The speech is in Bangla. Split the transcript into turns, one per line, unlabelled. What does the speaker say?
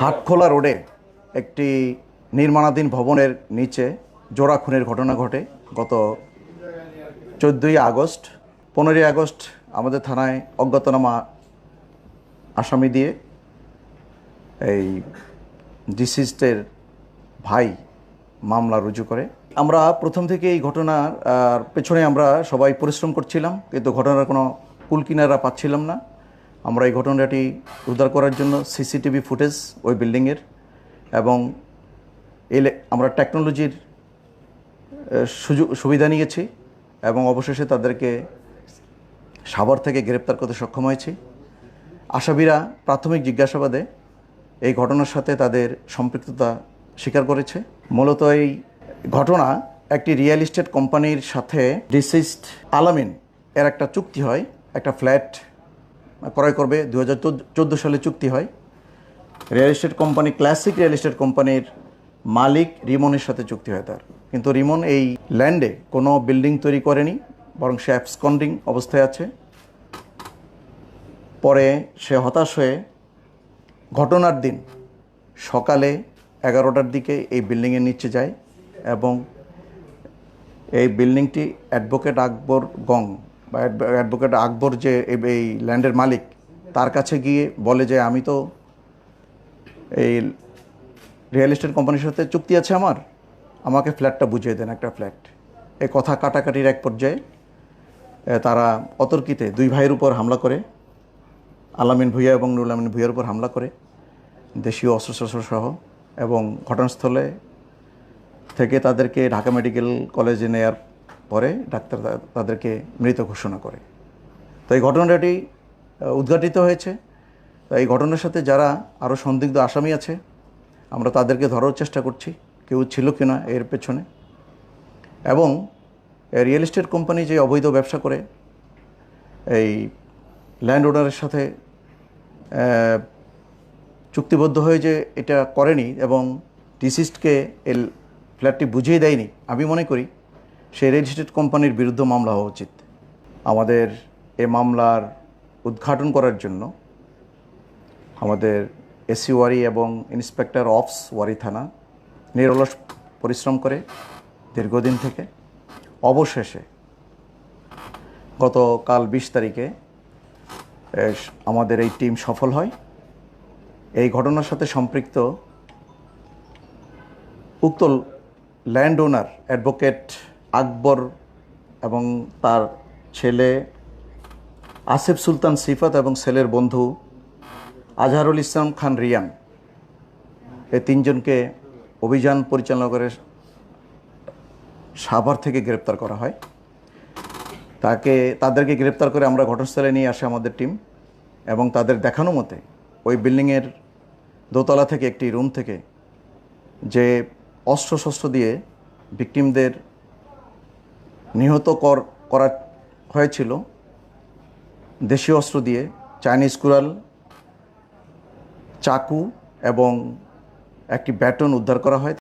হাটখোলা রোডে একটি নির্মাণাধীন ভবনের নিচে জোড়া খুনের ঘটনা ঘটে। গত চোদ্দোই আগস্ট, পনেরোই আগস্ট আমাদের থানায় অজ্ঞাতনামা আসামি দিয়ে এই ডিসিস্টের ভাই মামলা রুজু করে। আমরা প্রথম থেকে এই ঘটনার পেছনে আমরা সবাই পরিশ্রম করছিলাম, কিন্তু ঘটনার কোনো কুলকিনারা পাচ্ছিলাম না। আমরা এই ঘটনাটি উদ্ধার করার জন্য সিসিটিভি ফুটেজ ওই বিল্ডিংয়ের এবং এলে আমরা টেকনোলজির সুযোগ, সুবিধা নিয়েছি এবং অবশেষে তাদেরকে সাভার থেকে গ্রেপ্তার করতে সক্ষম হয়েছি। আসামিরা প্রাথমিক জিজ্ঞাসাবাদে এই ঘটনার সাথে তাদের সম্পৃক্ততা স্বীকার করেছে। মূলত এই ঘটনা একটি রিয়েল এস্টেট কোম্পানির সাথে ডিসিস্ট আলামিন এর একটা চুক্তি হয়, একটা ফ্ল্যাট ক্রয় করবে। দু হাজার চোদ্দ সালে চুক্তি হয়। Real estate company Classic real estate কোম্পানির মালিক রিমনের সাথে চুক্তি হয় তার। কিন্তু রিমন এই ল্যান্ডে কোনো বিল্ডিং তৈরি করেনি, বরং সে অ্যাবসকন্ডিং অবস্থায় আছে। পরে সে হতাশ হয়ে ঘটনার দিন সকালে এগারোটার দিকে এই বিল্ডিংয়ের নিচে যায় এবং এই বিল্ডিংটি অ্যাডভোকেট আকবর গং বা অ্যাডভোকেট আকবর যে এই- ল্যান্ডের মালিক, তার কাছে গিয়ে বলে যে, আমি তো এই রিয়েল এস্টেট কোম্পানির সাথে চুক্তি আছে আমার, আমাকে ফ্ল্যাটটা বুঝিয়ে দেন একটা ফ্ল্যাট। এই কথা কাটাকাটির এক পর্যায়ে তারা অতর্কিতে দুই ভাইয়ের উপর হামলা করে, আলামিন ভুইয়া এবং নুরুল আমিন ভুইয়ার উপর হামলা করে, দেশীয় অস্ত্রশস্ত্র সহ, এবং ঘটনাস্থলে থেকে তাদেরকে ঢাকা মেডিকেল কলেজে নেয়ার পরে ডাক্তার তাদেরকে মৃত ঘোষণা করে। তো এই ঘটনাটি উদ্ঘাটিত হয়েছে। তো এই ঘটনার সাথে যারা আরও সন্দিগ্ধ আসামি আছে, আমরা তাদেরকে ধরার চেষ্টা করছি। কেউ ছিল কি না এর পেছনে। এবং রিয়েল এস্টেট কোম্পানি যে অবৈধ ব্যবসা করে, এই ল্যান্ড ওনারের সাথে চুক্তিবদ্ধ হয়ে যে এটা করেনি এবং ডিসিস্টকে এই ফ্ল্যাটটি বুঝিয়ে দেয়নি, আমি মনে করি সেই এস্টেট কোম্পানির বিরুদ্ধে মামলা হওয়া উচিত। আমাদের এ মামলার উদ্ঘাটন করার জন্য আমাদের এসি ওয়ারি এবং ইন্সপেক্টর অফস ওয়ারি থানা নিরলস পরিশ্রম করে দীর্ঘদিন থেকে অবশেষে গতকাল বিশ তারিখে আমাদের এই টিম সফল হয়। এই ঘটনার সাথে সম্পৃক্ত উক্ত ল্যান্ড ওনার অ্যাডভোকেট আকবর এবং তার ছেলে আসিফ সুলতান সিফাত এবং ছেলের বন্ধু আজহারুল ইসলাম খান রিয়ান এই তিনজনকে অভিযান পরিচালনা করে সাভার থেকে গ্রেপ্তার করা হয়। তাকে, তাদেরকে গ্রেপ্তার করে আমরা ঘটনাস্থলে নিয়ে আসে আমাদের টিম এবং তাদের দেখানো মতে ওই বিল্ডিংয়ের দোতলা থেকে একটি রুম থেকে যে অস্ত্রশস্ত্র দিয়ে ভিকটিমদের নিহত কর, করা হয়েছিল দেশীয় অস্ত্র দিয়ে চাইনিজ কুরাল চাকু এবং একটি ব্যাটন উদ্ধার করা হয়।